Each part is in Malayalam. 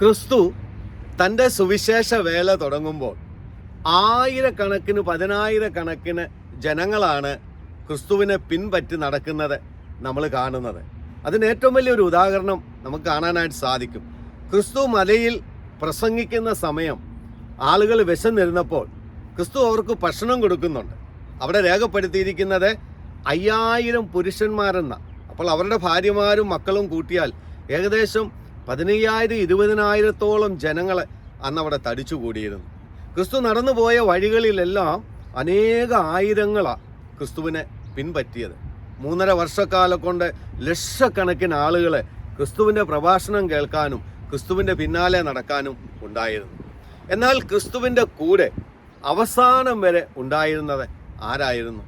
ക്രിസ്തു തന്റെ സുവിശേഷ വേല തുടങ്ങുമ്പോൾ ആയിരക്കണക്കിന് പതിനായിരക്കണക്കിന് ജനങ്ങളാണ് ക്രിസ്തുവിനെ പിൻപറ്റി നടക്കുന്നത് നമ്മൾ കാണുന്നത്. അതിന് ഏറ്റവും വലിയൊരു ഉദാഹരണം നമുക്ക് കാണാനായിട്ട് സാധിക്കും. ക്രിസ്തു മലയിൽ പ്രസംഗിക്കുന്ന സമയം ആളുകൾ വിശന്നിരുന്നപ്പോൾ ക്രിസ്തു അവർക്ക് ഭക്ഷണം കൊടുക്കുന്നുണ്ട്. അവിടെ രേഖപ്പെടുത്തിയിരിക്കുന്നത് അയ്യായിരം പുരുഷന്മാരെന്ന അപ്പോൾ അവരുടെ ഭാര്യമാരും മക്കളും കൂട്ടിയാൽ ഏകദേശം പതിനയ്യായിരം ഇരുപതിനായിരത്തോളം ജനങ്ങളെ അന്ന് അവിടെ തടിച്ചു കൂടിയിരുന്നു ക്രിസ്തു നടന്നുപോയ വഴികളിലെല്ലാം അനേക ആയിരങ്ങളാണ് ക്രിസ്തുവിനെ പിൻപറ്റിയത്. മൂന്നര വർഷക്കാലം കൊണ്ട് ലക്ഷക്കണക്കിന് ആളുകളെ ക്രിസ്തുവിന്റെ പ്രഭാഷണം കേൾക്കാനും ക്രിസ്തുവിന്റെ പിന്നാലെ നടക്കാനും ഉണ്ടായിരുന്നു. എന്നാൽ ക്രിസ്തുവിന്റെ കൂടെ അവസാനം വരെ ഉണ്ടായിരുന്നത് ആരായിരുന്നു?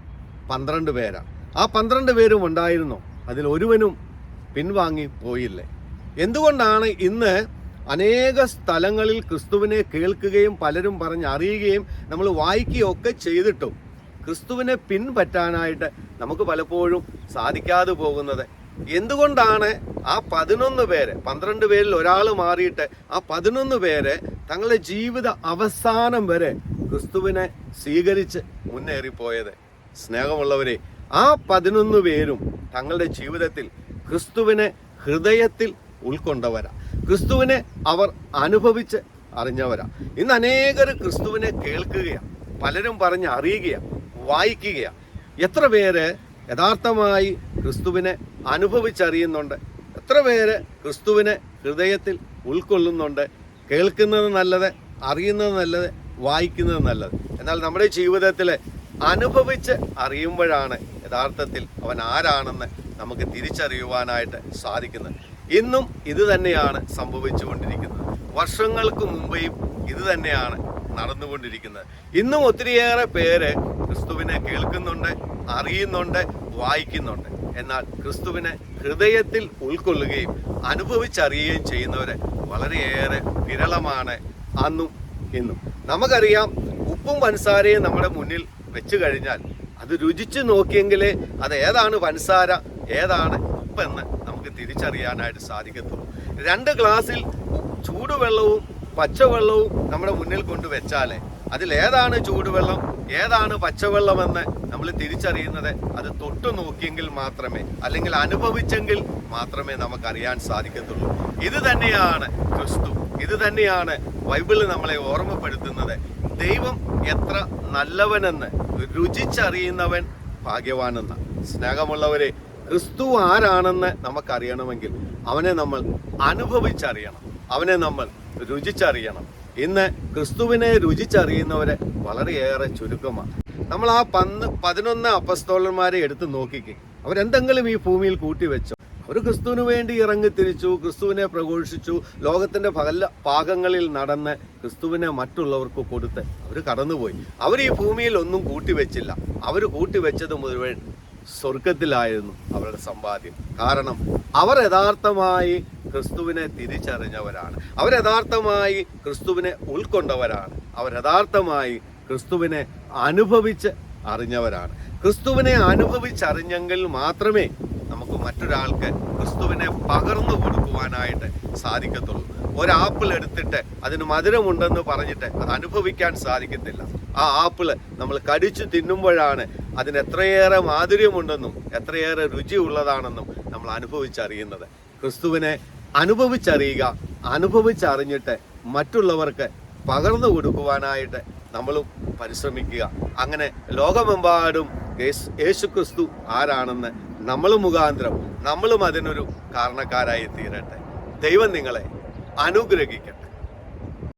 പന്ത്രണ്ട് പേരാണ് ആ പന്ത്രണ്ട് പേരും ഉണ്ടായിരുന്നു? അതിൽ ഒരുവനും പിൻവാങ്ങി പോയില്ലേ? എന്തുകൊണ്ടാണ് ഇന്ന് അനേക സ്ഥലങ്ങളിൽ ക്രിസ്തുവിനെ കേൾക്കുകയും പലരും പറഞ്ഞ് അറിയുകയും നമ്മൾ വായിക്കുകയൊക്കെ ചെയ്തിട്ടും ക്രിസ്തുവിനെ പിൻപറ്റാനായിട്ട് നമുക്ക് പലപ്പോഴും സാധിക്കാതെ പോകുന്നത്? എന്തുകൊണ്ടാണ് ആ പതിനൊന്ന് പേര് പന്ത്രണ്ട് പേരിൽ ഒരാൾ മാറിയിട്ട് ആ പതിനൊന്ന് പേര് തങ്ങളുടെ ജീവിത അവസാനം വരെ ക്രിസ്തുവിനെ സ്വീകരിച്ച് മുന്നേറിപ്പോയത്? സ്നേഹമുള്ളവരെ ആ പതിനൊന്ന് പേരും തങ്ങളുടെ ജീവിതത്തിൽ ക്രിസ്തുവിനെ ഹൃദയത്തിൽ ഉൾക്കൊണ്ടവരാ. ക്രിസ്തുവിനെ അവർ അനുഭവിച്ച് അറിഞ്ഞവരാ. ഇന്ന് അനേകർ ക്രിസ്തുവിനെ കേൾക്കുകയാണ് പലരും പറഞ്ഞ് അറിയുകയാണ് വായിക്കുകയാണ് എത്ര പേര് യഥാർത്ഥമായി ക്രിസ്തുവിനെ അനുഭവിച്ചറിയുന്നുണ്ട്? എത്ര പേര് ക്രിസ്തുവിനെ ഹൃദയത്തിൽ ഉൾക്കൊള്ളുന്നുണ്ട്? കേൾക്കുന്നത് നല്ലത് അറിയുന്നത് നല്ലത് വായിക്കുന്നത് നല്ലത്. എന്നാൽ നമ്മുടെ ജീവിതത്തിൽ അനുഭവിച്ച് അറിയുമ്പോഴാണ് യഥാർത്ഥത്തിൽ അവൻ ആരാണെന്ന് നമുക്ക് തിരിച്ചറിയുവാനായിട്ട് സാധിക്കുന്നത്. ഇന്നും ഇത് തന്നെയാണ് സംഭവിച്ചുകൊണ്ടിരിക്കുന്നത്. വർഷങ്ങൾക്ക് മുമ്പേയും ഇത് തന്നെയാണ് നടന്നുകൊണ്ടിരിക്കുന്നത്. ഇന്നും ഒത്തിരിയേറെ പേര് ക്രിസ്തുവിനെ കേൾക്കുന്നുണ്ട് അറിയുന്നുണ്ട് വായിക്കുന്നുണ്ട്. എന്നാൽ ക്രിസ്തുവിനെ ഹൃദയത്തിൽ ഉൾക്കൊള്ളുകയും അനുഭവിച്ചറിയുകയും ചെയ്യുന്നവരെ വളരെയേറെ വിരളമാണ് അന്നും ഇന്നും. നമുക്കറിയാം ഉപ്പും പൻസാരയും നമ്മുടെ മുന്നിൽ വെച്ചു കഴിഞ്ഞാൽ അത് രുചിച്ചു നോക്കിയെങ്കിലേ അത് ഏതാണ് പൻസാര ഏതാണ് ഉപ്പെന്ന് നമുക്ക് തിരിച്ചറിയാനായിട്ട് സാധിക്കത്തുള്ളൂ രണ്ട് ഗ്ലാസ്സിൽ ചൂടുവെള്ളവും പച്ചവെള്ളവും നമ്മുടെ മുന്നിൽ കൊണ്ടുവച്ചാലേ അതിലേതാണ് ചൂടുവെള്ളം ഏതാണ് പച്ചവെള്ളമെന്ന് നമ്മൾ തിരിച്ചറിയുന്നത് അത് തൊട്ടു നോക്കിയെങ്കിൽ മാത്രമേ അല്ലെങ്കിൽ അനുഭവിച്ചെങ്കിൽ മാത്രമേ നമുക്കറിയാൻ സാധിക്കത്തുള്ളൂ. ഇത് തന്നെയാണ് ക്രിസ്തു. ഇത് തന്നെയാണ് ബൈബിൾ നമ്മളെ ഓർമ്മപ്പെടുത്തുന്നത്. ദൈവം എത്ര നല്ലവനെന്ന് രുചിച്ചറിയുന്നവൻ ഭാഗ്യവാനെന്ന സ്നേഹമുള്ളവരെ ക്രിസ്തു ആരാണെന്ന് നമുക്കറിയണമെങ്കിൽ അവനെ നമ്മൾ അനുഭവിച്ചറിയണം. അവനെ നമ്മൾ രുചിച്ചറിയണം. ഇന്ന് ക്രിസ്തുവിനെ രുചിച്ചറിയുന്നവരെ വളരെയേറെ ചുരുക്കമാണ്. നമ്മൾ ആ പന്ന് പതിനൊന്ന് അപ്പസ്തോലന്മാരെ എടുത്ത് നോക്കിക്കേ. അവരെന്തെങ്കിലും ഈ ഭൂമിയിൽ കൂട്ടിവെച്ചോ. അവർ ക്രിസ്തുവിന് വേണ്ടി ഇറങ്ങി തിരിച്ചു ക്രിസ്തുവിനെ പ്രഘോഷിച്ചു ലോകത്തിന്റെ പല ഭാഗങ്ങളിൽ നടന്ന് ക്രിസ്തുവിനെ മറ്റുള്ളവർക്ക് കൊടുത്ത് അവർ കടന്നുപോയി. അവർ ഈ ഭൂമിയിൽ ഒന്നും കൂട്ടിവെച്ചില്ല. അവർ കൂട്ടിവെച്ചത് മുഴുവൻ സ്വർഗത്തിലായിരുന്നു അവരുടെ സമ്പാദ്യം. കാരണം അവർ യഥാർത്ഥമായി ക്രിസ്തുവിനെ തിരിച്ചറിഞ്ഞവരാണ്. അവർ യഥാർത്ഥമായി ക്രിസ്തുവിനെ ഉൾക്കൊണ്ടവരാണ്. അവർ യഥാർത്ഥമായി ക്രിസ്തുവിനെ അനുഭവിച്ച് അറിഞ്ഞവരാണ്. ക്രിസ്തുവിനെ അനുഭവിച്ചറിഞ്ഞെങ്കിൽ മാത്രമേ നമുക്ക് മറ്റൊരാൾക്ക് ക്രിസ്തുവിനെ പകർന്നു കൊടുക്കുവാനായിട്ട് സാധിക്കത്തുള്ളൂ. ഒരു ആപ്പിൾ എടുത്തിട്ട് അതിന് മധുരമുണ്ടെന്ന് പറഞ്ഞിട്ട് അത് അനുഭവിക്കാൻ സാധിക്കത്തില്ല. ആ ആപ്പിൾ നമ്മൾ കടിച്ചു തിന്നുമ്പോഴാണ് അതിന് എത്രയേറെ മാധുര്യമുണ്ടെന്നും എത്രയേറെ രുചി ഉള്ളതാണെന്നും നമ്മൾ അനുഭവിച്ചറിയുന്നത്. ക്രിസ്തുവിനെ അനുഭവിച്ചറിയുക അനുഭവിച്ചറിഞ്ഞിട്ട് മറ്റുള്ളവർക്ക് പകർന്നു കൊടുക്കുവാനായിട്ട് നമ്മളും പരിശ്രമിക്കുക. അങ്ങനെ ലോകമെമ്പാടും യേശു- ക്രിസ്തു ആരാണെന്ന് നമ്മൾ മുഖാന്തരം നമ്മളും അതിനൊരു കാരണക്കാരായി തീരട്ടെ. ദൈവം നിങ്ങളെ അനുഗ്രഹിക്കട്ടെ.